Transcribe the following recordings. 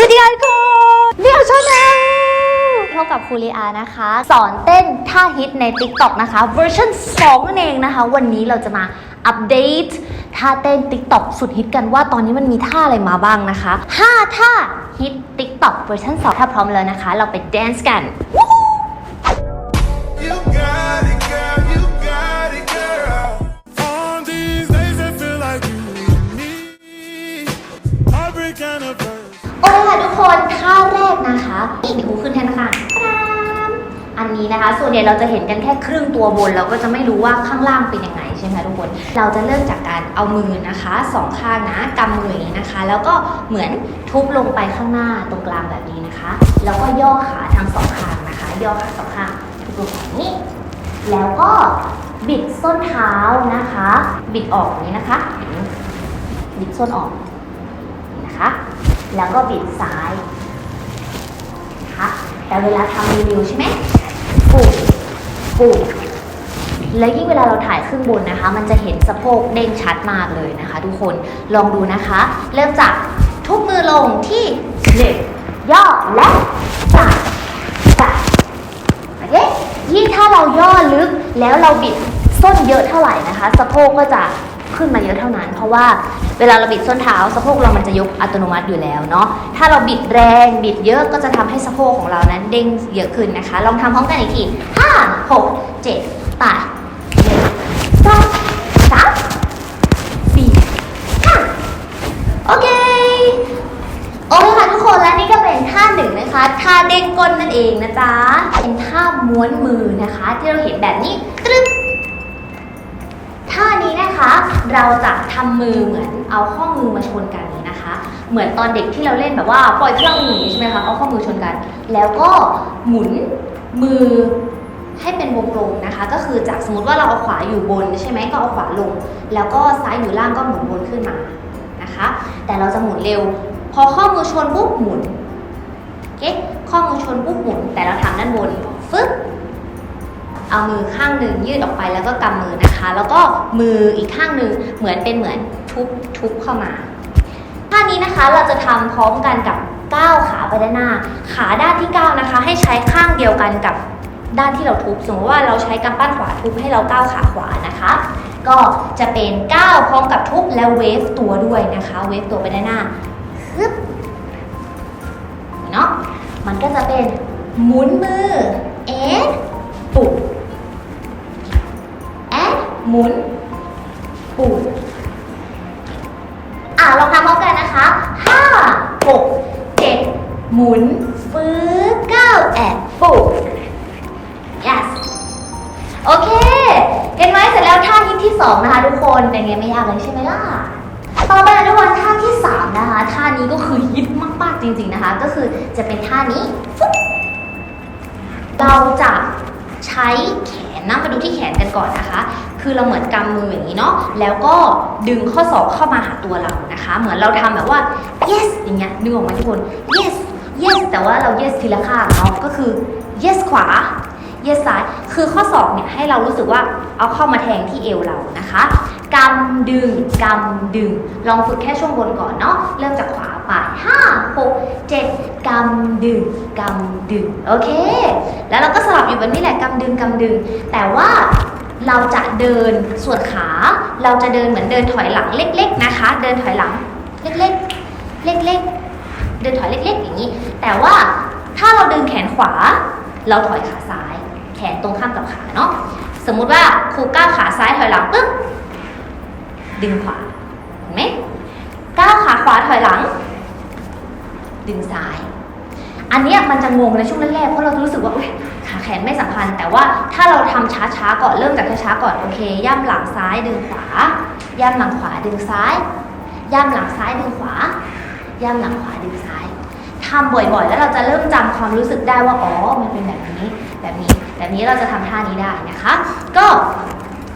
สวัสดีค่ะทุกคนเรียวชาแนลพบกับครูลีอานะคะ สอนเต้นท่าฮิตใน TikTok นะคะเวอร์ชัน2นั่นเองนะคะ วันนี้เราจะมาอัปเดตท่าเต้น TikTok สุดฮิตกันว่าตอนนี้มันมีท่าอะไรมาบ้างนะคะ 5 ท่าฮิต TikTok เวอร์ชัน2ถ้าพร้อมแล้วนะคะ เราไปแดนซ์กัน นะคะ ส่วนใหญ่เราจะเห็นกันแค่ครึ่งตัวบน เราก็จะไม่รู้ว่าข้างล่างเป็นยังไงใช่ไหมทุกคน เราจะเริ่มจากการเอามือนะคะสองข้างนะกำมืออย่างนี้นะคะ แล้วก็เหมือนทุบลงไปข้างหน้าตรงกลางแบบนี้นะคะ แล้วก็ย่อขาทั้งสองข้างนะคะ ย่อขาสองข้างทุบลงแบบนี้ แล้วก็บิดส้นเท้านะคะ บิดออกนี้นะคะ บิดส้นออกนี่นะคะ แล้วก็บิดซ้ายนะคะแต่เวลาทำรีวิวใช่ไหม ปูดปูดแล้วยิ่งเวลาเราถ่ายขึ้นบนนะคะ มันจะเห็นสะโพกเด้งชัดมากเลยนะคะ ทุกคนลองดูนะคะ เริ่มจากทุกมือลงที่หนึ่งย่อและสามสามโอเคยิ่งถ้าเราย่อลึกแล้วเราบิดส้นเยอะเท่าไหร่นะคะ สะโพกก็จะ ขึ้นมาเยอะเท่านั้น เพราะว่าเวลาเราบิดส้นเท้าสะโพกเรามันจะยกอัตโนมัติอยู่แล้วเนาะถ้าเราบิดแรงบิดเยอะก็จะทำให้สะโพกของเรานั้นเด้งเยอะขึ้นนะคะ ลองทำพร้อมกันอีกทีห้าหกเจ็ดแปดหนึ่งสองสามสี่ห้าโอเคโอเคค่ะทุกคนและนี่ก็เป็นท่าหนึ่งนะคะท่าเด้งก้นนั่นเองนะจ๊ะเป็นท่าม้วนมือนะคะ ที่เราเห็นแบบนี้ตึ๊บ เราจะทำมือเหมือนเอาข้อมือมาชนกันนี้นะคะ เหมือนตอนเด็กที่เราเล่นแบบว่าปล่อยพลังหมุนใช่ไหมคะเอาข้อมือชนกัน แล้วก็หมุนมือให้เป็นวงกลมนะคะ ก็คือจากสมมติว่าเราเอาขวาอยู่บนใช่ไหมก็เอาขวาลง แล้วก็ซ้ายอยู่ล่างก็หมุนวนขึ้นมานะคะ แต่เราจะหมุนเร็ว พอข้อมือชนปุ๊บหมุนโอเคข้อมือชนปุ๊บหมุน แต่เราทำด้านบน เอามือข้างหนึ่งยืดออกไปแล้วก็กำมือนะคะ แล้วก็มืออีกข้างหนึ่งเหมือนเป็นเหมือนทุบทุบเข้ามาท่านี้นะคะเราจะทำพร้อมกันกับก้าวขาไปด้านหน้า ขาด้านที่ก้าวนะคะ ให้ใช้ข้างเดียวกันกับด้านที่เราทุบสมมติว่าเราใช้กำปั้นขวาทุบให้เราก้าวขาขวานะคะ ก็จะเป็นก้าวพร้อมกับทุบแล้วเวฟตัวด้วยนะคะ เวฟตัวไปด้านหน้าฮึบเนาะมันก็จะเป็นหมุนมือเอ็นปุดแอน หมุนปุดอะลองทำพร้อมกันนะคะห้าหกเจ็ดหมุน ฟื้นเก้าแอนปุด yes โอเค เห็นไหมเสร็จแล้วท่าฮิตที่สองนะคะทุกคน เป็นไงไม่ยากเลยใช่ไหมล่ะ ต่อไปนะทุกคนท่าที่3นะคะ ท่านี้ก็คือฮิตมากๆจริง ๆนะคะ ก็คือจะเป็นท่านี้ เราจะใช้แขนนะมาดูที่แขนกันก่อนนะคะ คือเราเหมือนกำมืออย่างนี้เนาะแล้วก็ดึงข้อศอกเข้ามาหาตัวเรานะคะ เหมือนเราทำแบบว่า yes อย่างเงี้ยดึงออกมาทุกคน yes yes แต่ว่าเรา yes ทีละข้างเนาะก็คือ yes ขวา yes ซ้ายคือข้อศอกเนี่ยให้เรารู้สึกว่าเอาเข้ามาแทงที่เอวเรานะคะกำดึงกำดึง ลองฝึกแค่ช่วงบนก่อนเนาะเริ่มจากขวาไปห้าหกเจ็ดกำดึงกำดึงโอเค แล้วเราก็สลับอยู่แบบนี้แหละกำดึงกำดึง แต่ว่า เราจะเดินส่วนขา เราจะเดินเหมือนเดินถอยหลังเล็ก ๆนะคะ เดินถอยหลังเล็กๆเล็กๆ เดินถอยเล็ก ๆ อย่างนี้ แต่ว่าถ้าเราดึงแขนขวา เราถอยขาซ้าย แขนตรงข้ามกับขาเนาะสมมุติว่าครูก้าวขาซ้ายถอยหลังปึ๊บดึงขวาเห็นไหมก้าวขาขวาถอยหลัง ดึงซ้าย อันเนี้ยมันจะงงในช่วงแรกๆเพราะเรารู้สึกว่า อุ๊ยขาแขนไม่สัมพันธ์แต่ว่าถ้าเราทำช้าๆก่อนเริ่มจากช้าๆก่อนโอเค ย่ำหลังซ้ายดึงขวา ย่ำหลังขวาดึงซ้าย ย่ำหลังซ้ายดึงขวา ย่ำหลังขวาดึงซ้ายทำบ่อยๆ แล้วเราจะเริ่มจำความรู้สึกได้ว่าอ๋อมันเป็นแบบนี้ แบบนี้แบบนี้เราจะทำท่านี้ได้นะคะ ก็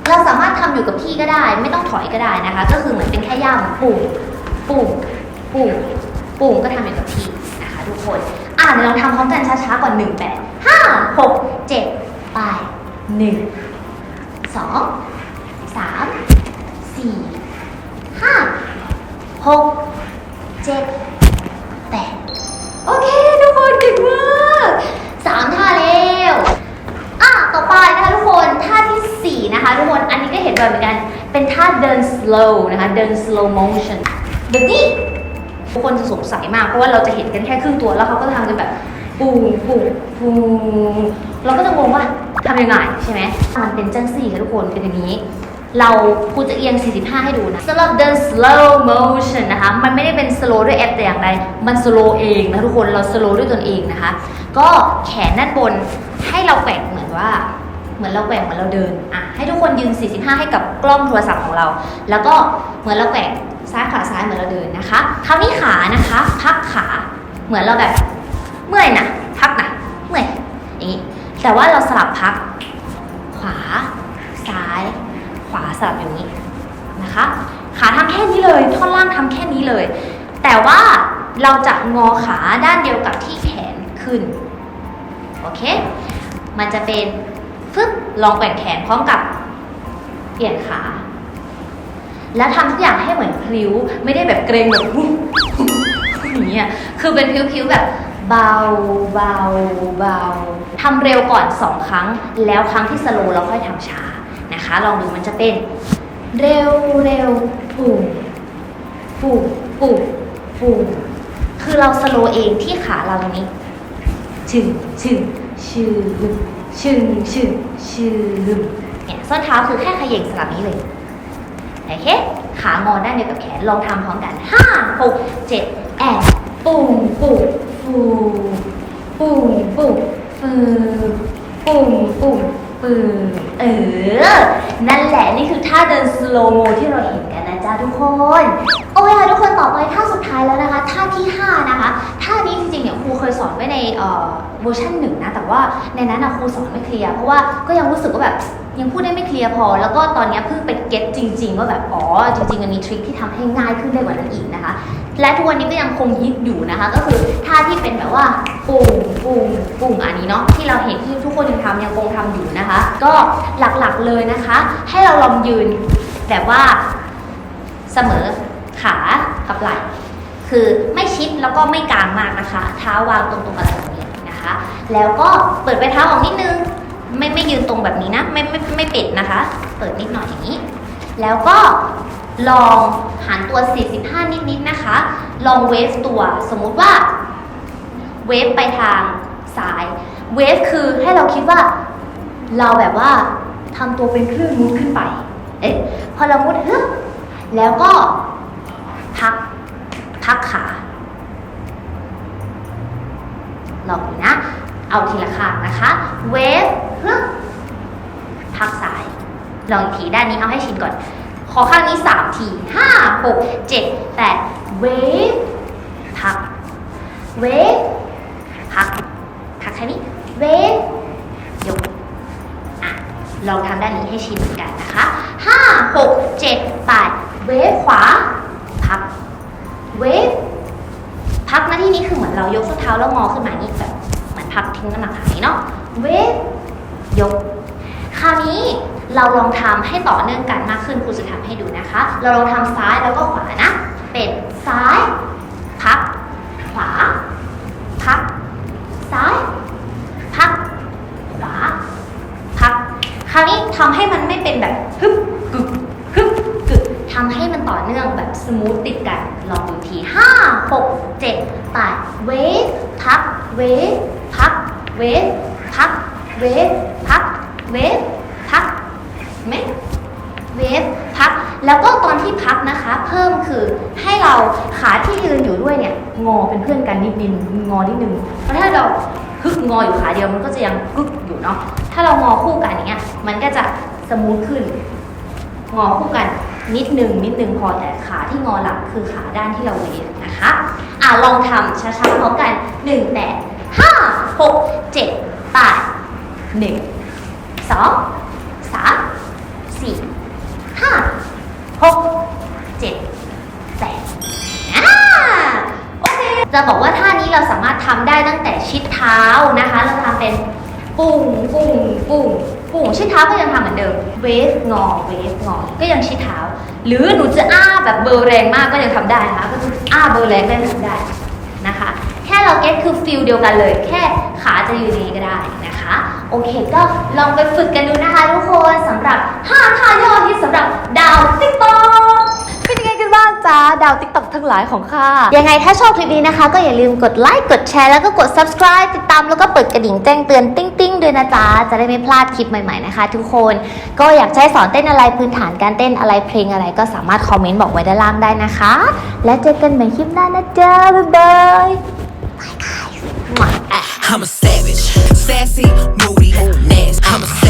เราสามารถทำอยู่กับที่ก็ได้ ไม่ต้องถอยก็ได้นะคะ ก็คือเหมือนเป็นแค่ย่ำปุ่มปุ่มปุ่มปุ่มก็ทำอยู่กับที่นะคะทุกคนอ่าเดี๋ยวเราทำพร้อมกันช้าๆก่อนหนึ่งแปดห้า ไปหนึ่งสองสามสี่ห้าหกเจ็ดแปดโอเค ทุกคนเก่งมากสามท่าแล้วอะต่อไปนะคะทุกคนท่าที่สี่นะคะทุกคนอันนี้ก็เห็นบ่อยเหมือนกัน เป็นท่าเดิน slow นะคะเดิน slow motion แบบนี้ทุกคนจะสงสัยมากเพราะว่าเราจะเห็นกันแค่ครึ่งตัวแล้วเขาก็ทำกันแบบปูปูปูเราก็จะง ว่าทำยังไงใช่ไหมมันเป็นจังสี่ค่ะทุกคนเป็นอย่างนี้ เราครูจะเอียง 45 ให้ดูนะสำหรับเดิน slow motion นะคะ มันไม่ได้เป็น slow ด้วยแอปแต่อย่างใดมัน slow เองนะทุกคนเรา slow ด้วยตนเองนะคะ ก็แขนด้านบนให้เราแกว่งเหมือนว่าเหมือนเราแกว่งเหมือนเราเดินอะให้ทุกคนยืน 45 ให้กับกล้องโทรศัพท์ของเรา แล้วก็เหมือนเราแกว่งซ้ายขวาซ้ายเหมือนเราเดินนะคะคราวนี้ขานะคะ พักขาเหมือนเราแบบเมื่อยนะพักนะเมื่อยอย่างนี้ แต่ว่าเราสลับพัก ขวา ซ้าย ขวาสลับอย่างนี้นะคะ ขาทำแค่นี้เลย ท่อนล่างทำแค่นี้เลย แต่ว่าเราจะงอขาด้านเดียวกับที่แขนขึ้น โอเค มันจะเป็นฟึบลองแกว่งแขนพร้อมกับเปลี่ยนขา แล้วทำทุกอย่างให้เหมือนพลิ้ว ไม่ได้แบบเกรงแบบวุ้บอย่างเงี้ยคือเป็นพลิ้วๆแบบ เบาเบาเบาทำเร็วก่อนสองครั้ง แล้วครั้งที่สโลว์เราค่อยทำช้านะคะ ลองดูมันจะเป็น เร็วเร็วปุ่มปุ่มปุ่มปุ่มคือเราสโลว์เองที่ขาเราตรงนี้ชึงชึงชื่อลึมชึงชึงชื่อเนี่ยส้นเท้าคือแค่ขย่งสลับนี้เลยโอเคขางอด้านเดียวกับแขนลองทำพร้อมกันห้าหกเจ็ดแอนปุ่มปุ่ม ฟูปุ่มปุ่มฟืปุ่มปุ่มปืเออ นั่นแหละนี่คือท่าเดินสโลโมที่เราเห็นกันนะจ๊ะทุกคน โอเคค่ะทุกคนต่อไปท่าสุดท้ายแล้วนะคะ ท่าที่ 5 นะคะ ท่านี้จริงๆเนี่ยครูเคยสอนไว้ในเอ่อเวอร์ชันหนึ่งนะ แต่ว่าในนั้นนะครูสอนไม่เคลียร์เพราะว่าก็ยังรู้สึกว่าแบบยังพูดได้ไม่เคลียร์พอ แล้วก็ตอนนี้เพิ่งไปเก็ตจริง ๆ ว่าแบบ อ๋อ จริงๆมันมีทริคที่ทำให้ง่ายขึ้นได้กว่านั้นอีกนะคะ และทุกวันนี้ก็ยังคงฮิตอยู่นะคะ ก็คือท่าที่เป็นแบบว่าปุ่งปุ่งปุ่งอันนี้เนาะที่เราเห็นที่ทุกคนยังทำยังคงทำอยู่นะคะ ก็หลักๆเลยนะคะ ให้เราลองยืนแบบว่าเสมอขากับไหล่คือไม่ชิดแล้วก็ไม่กลางมากนะคะ เท้าวางตรงๆกับแบบนี้นะคะ แล้วก็เปิดไปเท้าออกนิดนึงไม่ไม่ยืนตรงแบบนี้นะ ไม่ไม่ไม่ปิดนะคะ เปิดนิดหน่อยอย่างนี้ แล้วก็ ลองหันตัว 45 นิดๆนะคะ ลองเวฟตัวสมมุติว่า เวฟไปทางซ้าย เวฟคือให้เราคิดว่า เราแบบว่าทำตัวเป็นคลื่นมุดขึ้นไป เอ๊ะ พอเรามุดฮึแล้วก็พัก พักขาลองดูนะ เอาทีละข้างนะคะ เวฟฮึพักซ้าย ลองอีกทีด้านนี้เอาให้ชินก่อน ขอข้างนี้สามทีห้าหกเจ็ดแปดเวฟพัก เวฟพักพักแค่นี้ เวฟยกอะลองทำด้านนี้ให้ชินเหมือนกันนะคะห้าหกเจ็ดแปดเวฟขวา พัก เวฟพักน้าที่นี้คือเหมือนเรายกส้นเท้าแล้วงอขึ้นมานี่แบบเหมือนพักทิ้งน้ำหนักขานี้เนาะ เวฟยก คราวนี้ เราลองทำให้ต่อเนื่องกันมากขึ้นครูจะทำให้ดูนะคะ เราลองทำซ้ายแล้วก็ขวานะ เป็นซ้าย พัก ขวา พัก ซ้าย พัก ขวา พัก คราวนี้ทำให้มันไม่เป็นแบบฮึบกึกฮึบกึกทำให้มันต่อเนื่องแบบสมูทติดกันลองดูทีห้าหกเจ็ดแปดเวฟพัก เวฟพัก เวฟพัก เวฟพัก เวฟ เห็นไหมเวฟพักแล้วก็ตอนที่พักนะคะ เพิ่มคือให้เราขาที่ยืนอยู่ด้วยเนี่ยงอเป็นเพื่อนกันนิดนึงงอนิดนึงเพราะถ้าเราฮึกงออยู่ขาเดียวมันก็จะยังกึกอยู่เนาะถ้าเรางอคู่กันอย่างเงี้ยมันก็จะสมูทขึ้น งอคู่กันนิดนึงนิดนึงพอแต่ขาที่งอหลังคือขาด้านที่เราเวฟนะคะอะลองทำช้าๆพร้อมกันหนึ่งแปดห้าหกเจ็ดแปดหนึ่งสองสาม จะบอกว่าท่านี้เราสามารถทำได้ตั้งแต่ชิดเท้านะคะ เราทำเป็นปุ้งปุ้งปุ้งปุ้งชิดเท้าก็ยังทำเหมือนเดิมเวฟงอเวฟงอก็ยังชิดเท้า หรือหนูจะอ้าแบบเบอร์แรงมากก็ยังทำได้นะคะก็คืออ้าเบอร์แรงก็ยังทำได้นะคะแค่เราเก็ตคือฟิลเดียวกันเลย แค่ขาจะอยู่นี้ก็ได้นะคะ โอเคก็ลองไปฝึกกันดูนะคะทุกคนสำหรับ 5 ท่ายอดที่สำหรับดาวติ๊กต๊อก จ๊ะดาวติ๊กต็อกทั้งหลายของข้า ยังไงถ้าชอบคลิปนี้นะคะ ก็อย่าลืมกดไลค์กดแชร์แล้วก็กด subscribe ติดตามแล้วก็เปิดกระดิ่งแจ้งเตือนติ้งติ้งด้วยนะจ๊ะจะได้ไม่พลาดคลิปใหม่ๆนะคะ ทุกคนก็อยากให้สอนเต้นอะไรพื้นฐานการเต้นอะไรเพลงอะไรก็สามารถคอมเมนต์บอกไว้ด้านล่างได้นะคะ และเจอกันใหม่คลิปหน้านะจ๊ะบ๊ายบาย I'm a savage, sassy, moody, nasty. I'm a